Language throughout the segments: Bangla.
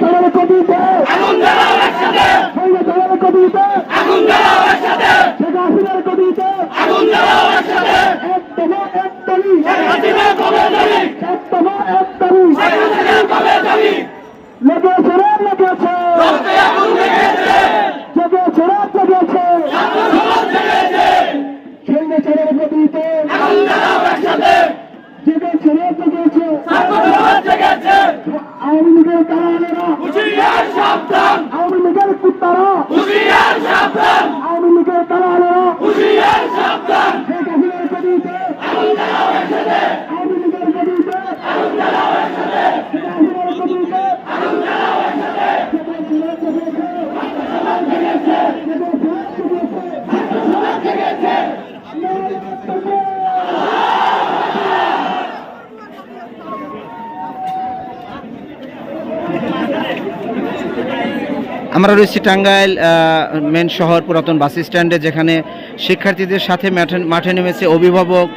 চালানো কবিতে আগুন দাও একসাথে। সৈন্য চালানো কবিতে আগুন দাও একসাথে। শেখ হাসিনার কবিতে আগুন দাও একসাথে। এক তোমা এক তলি শেখ হাসিনা লেগেছে রে লেগেছে রক্তে আগুন লেগেছে। আমরা রয়েছি টাঙ্গাইল মেন শহর, পুরাতন বাস স্ট্যান্ডে যেখানে শিক্ষার্থীদের সাথে মাঠে নেমেছে অভিভাবক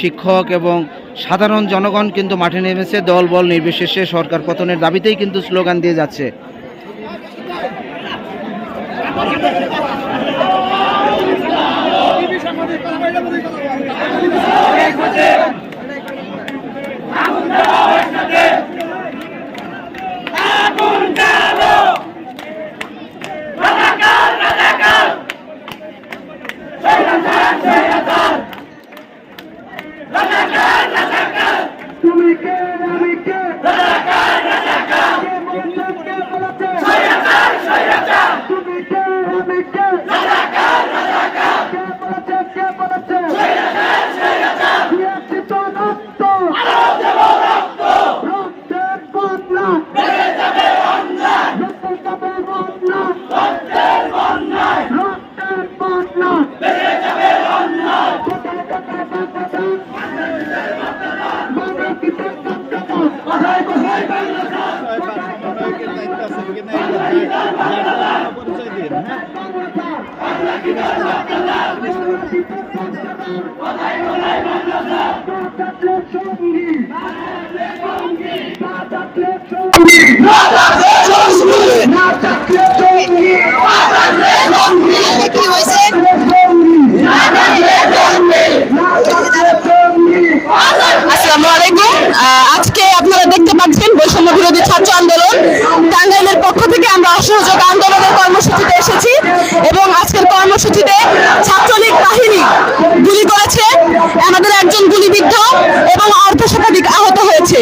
শিক্ষক এবং সাধারণ জনগণ কিন্তু মাঠে নেমেছে। দল বল নির্বিশেষে সরকার পতনের দাবিতেই কিন্তু স্লোগান দিয়ে যাচ্ছে। আমাদের Nada! সুযোগ আন্দোলনের কর্মসূচিতে এসেছি এবং আজকের কর্মসূচিতে ছাত্রলীগ বাহিনী গুলি করেছে। আমাদের একজন গুলিবিদ্ধ এবং অর্ধ শতাধিক আহত হয়েছে।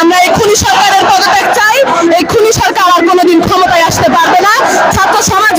আমরা এই খুনি সরকারের পদত্যাগ চাই। এই খুনি সরকার আর কোনোদিন ক্ষমতায় আসতে পারবে না। ছাত্র সমাজ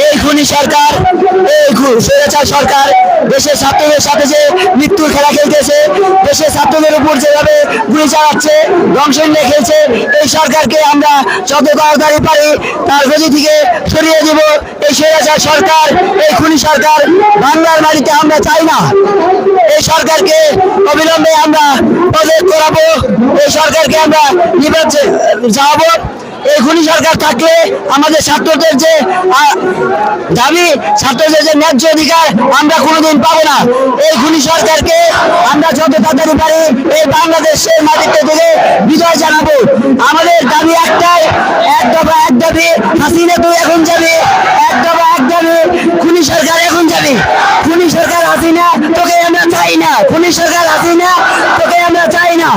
এই খুনি সরকার এই সরকার দেশের ছাত্রদের সাথে যে মৃত্যুর খেলা খেলতেছে, দেশের ছাত্রদের উপর যেভাবে গুলি চালাচ্ছে ধ্বংসন খেলছে, এই সরকারকে আমরা যত তাড়াতাড়ি পারি, তার গতি থেকে সরিয়ে দিব এই স্বৈরাচার সরকার, এই খুনি সরকার বাংলার বাড়িতে আমরা চাই না। এই সরকারকে অবিলম্বে আমরা প্রজেক্ট করাবো, এই সরকারকে আমরা নির্বাচন যাব। এই খুনি সরকার থাকলে আমাদের ছাত্রদের যে দাবি, ছাত্রদের যে ন্যায্য অধিকার আমরা কোনোদিন পাবো না। এই খুনি সরকারকে আমরা যত তাড়াতাড়ি পারি এই বাংলাদেশের মাটিতে থেকে বিজয় জানাব। আমাদের দাবি একটাই, এক দফা এক দাবি হাসিনা তুই এখন যাবি এক দফা এক দাবি খুনি সরকার এখন যাবি খুনি সরকার হাসিনা তোকে আমরা চাই না খুনি সরকার হাসিনা তোকে আমরা চাই না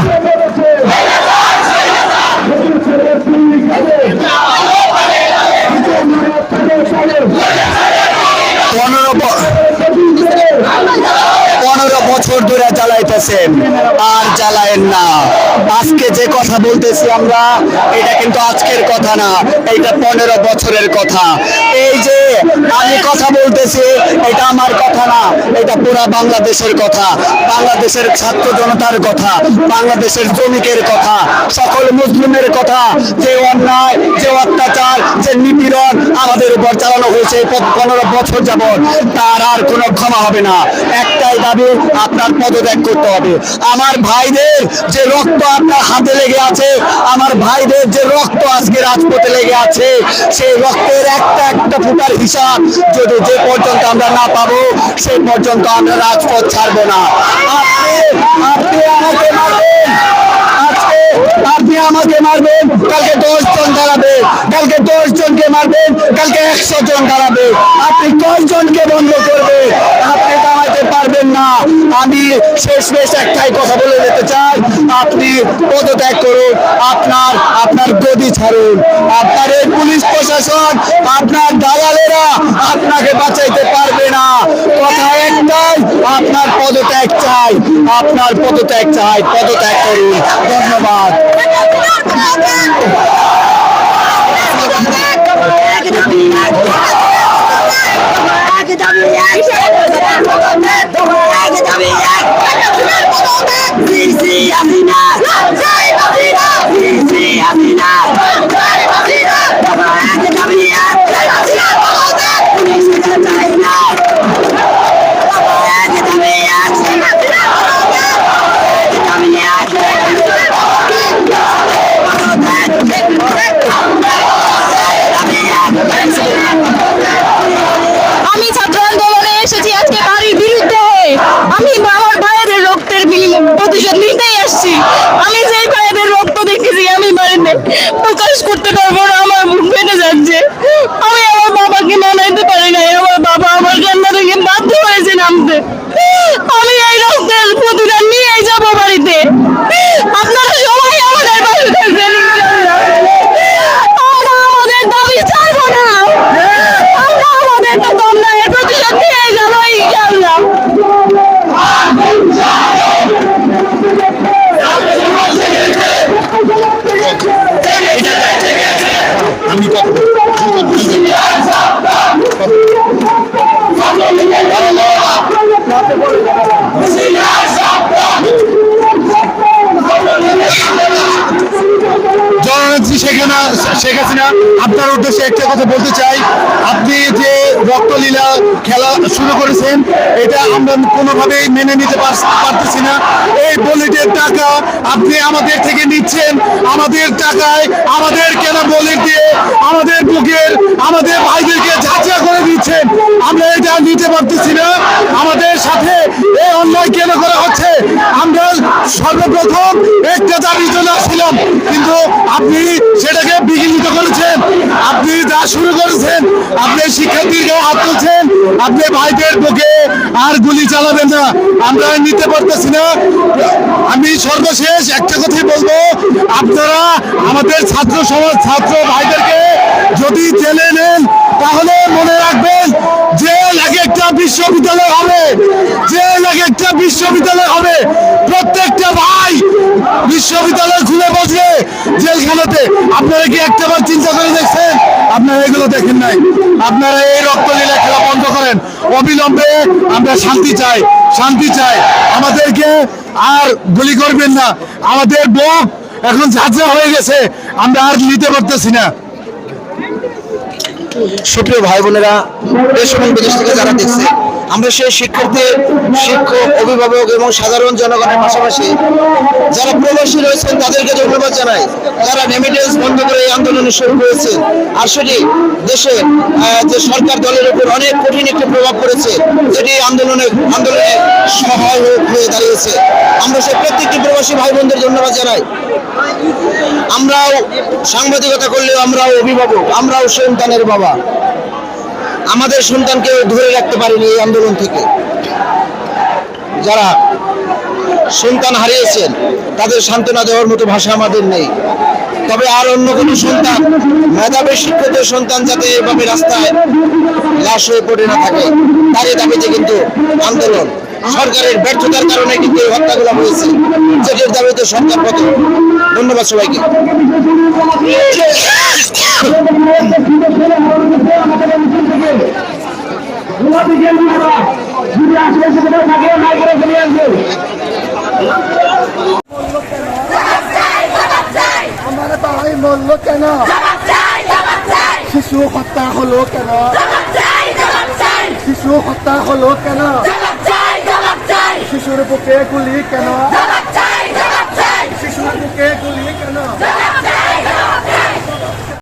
পনেরো পনেরো বছর ধরে আর জ্বালায়েন না। আজকে যে কথা বলতেছি আমরা, এটা কিন্তু আজকের কথা না, এটা পনেরো বছরের কথা। এই যে আমি কথা বলতেছি, এটা আমার কথা না, এটা পুরা বাংলাদেশের কথা, বাংলাদেশের ছাত্র জনতার কথা, বাংলাদেশের শ্রমিকের কথা, সকল মুসলিমের কথা, যে অন্যায়, যে অত্যাচার, যে নিপীড়ন আমাদের উপর চালানো হয়েছে পনেরো বছর যাবৎ, তার আর কোনো ক্ষমা হবে না। একটাই দাবি, আপনার পদত্যাগ করতে হবে। আমার ভাইদের যে রক্ত আপনার হাতে লেগে আছে, আমার ভাইদের যে রক্ত আজকে রাজপথে লেগে আছে, সেই রক্তের একটা একটা ফুটার হিসাব যদি যে পর্যন্ত আমরা না পাবো সেই পর্যন্ত আমরা রাজপথ ছাড়বো না। আপনি আমাকে মারবেন। আজকে আমাকে কালকে দশ জন দাঁড়াবে। কালকে দশ জনকে মারবেন। কালকে একশো জন দাঁড়াবে। আপনি কয়জনকে বন্ধ করবে আপনি দাঁড়াতে পারবেন না। আমি শেষ বেশ একটাই কথা বলে যেতে চাই। আপনি পদত্যাগ করুন, আপনার আপনার গদি ছাড়ুন। আপনার এই পুলিশ প্রশাসন, আপনার দালালেরা আপনাকে বাঁচাইতে পারবে না। কথা একটাই, আপনার পদত্যাগ চাই। আপনার পদত্যাগ চাই, পদত্যাগ করুন। ধন্যবাদ। প্রকাশ করতে পারব না আমার বুক ফেটে যাচ্ছে আমি আমার বাবাকে মানাইতে পারি নাই আমার বাবা আমার কান্না থেকে বাধ্য হয়েছে নামতে আমি এই রক্তের প্রতিদান নিয়েই যাব বাড়িতে আপনারা সবাই আমাদের পাশে থাকবেন আমরা আমাদের দাবি ছাড়বো না আমরা আমাদের তো অন্যায়ের প্রতিশোধ নিয়ে যাব ইনশাআল্লাহ জননেত্রী শেখ হাসিনা শেখ হাসিনা, আপনার উদ্দেশ্যে একটা কথা বলতে চাই। আপনি যে রক্তলীলা খেলা শুরু করেছেন, এটা আমরা কোনোভাবেই মেনে নিতে পার- পারতেছি না। এই বলিটের টাকা আপনি আমাদের থেকে নিচ্ছেন। আমাদের টাকায় আমাদের কেনা বলিট দিয়ে আমাদের বুকের, আমাদের ভাইদেরকে ঝাঁচা করে দিচ্ছেন। আমরা এটা নিতে পারতেছি না। আমাদের সাথে এই অন্যায় কেন করা হচ্ছে? আমরা সর্বপ্রথম একটা দাবি চলে আসছিলাম, কিন্তু আপনি সেটাকে বিঘ্নিত করেছেন। আপনি যা শুরু করেছেন, আপনি শিক্ষার্থীর গায়ে হাত তুলছেন, আপনি ভাইদের বুকে আর গুলি চালাবেন না। আমরা নিতে পারতেছি না। আমি সর্বশেষ একটা কথাই বলব, আপনারা আমাদের ছাত্র সমাজ, ছাত্র ভাইদেরকে যদি জেলে নেন, তাহলে মনে রাখবেন, জেল এক একটা বিশ্ববিদ্যালয় হবে। জেল এক একটা বিশ্ববিদ্যালয় হবে। প্রত্যেকটা ভাই বিশ্ববিদ্যালয় খুলে বসবে জেলখানাতে। আপনারা কি একটাবার চিন্তা করে দেখছেন? আপনারা এগুলো দেখেন নাই। আপনারা এই রক্তলীলা খেলা বন্ধ করেন। অবিলম্বে আমরা শান্তি চাই শান্তি চাই। আমাদেরকে আর গুলি করবেন না। আমাদের বুক এখন ঝাঁঝা হয়ে গেছে। আমরা আর নিতে পারতেছি না। সুপ্রিয় ভাই বোনেরা, দেশ এবং বিদেশ থেকে যারা দেখছে, আমরা সেই শিক্ষার্থী, শিক্ষক, অভিভাবক এবং সাধারণ জনগণের পাশাপাশি যারা প্রবাসী রয়েছেন, তাদেরকে ধন্যবাদ জানাই। যারা রেমিটেন্স বন্ধ করে এই আন্দোলন শুরু করেছে আর সেটি দেশে যে সরকার দলের উপর অনেক কঠিন একটি প্রভাব পড়েছে যেটি আন্দোলনে আন্দোলনে সহায়ক হয়ে দাঁড়িয়েছে। আমরা সেই প্রত্যেকটি প্রবাসী ভাই বোনদের ধন্যবাদ জানাই। আমরাও সাংবাদিকতা করলেও আমরাও অভিভাবক, আমরাও সন্তানের বাবা। আমাদের সন্তানকে ধরে রাখতে পারিনি এই আন্দোলন থেকে। যারা সন্তান হারিয়েছেন, তাদের সান্ত্বনা দেওয়ার মতো ভাষা আমাদের নেই। তবে আর অন্য কোনো সন্তান, মেধাবী শিক্ষিত সন্তান যাতে এভাবে রাস্তায় লাশ হয়ে পড়ে না থাকে, তারই দাবিতে কিন্তু আন্দোলন। সরকারের ব্যর্থতার কারণে কিন্তু এই হত্যাগুলো হয়েছে। যেটির দাবিতে সরকার কত? ধন্যবাদ সবাইকে। কেন শিশু হত্যা হলো কেন? শিশু হত্যা হলো শিশুর বুকে গুলি কেন? শিশুর বুকে গুলি কেন?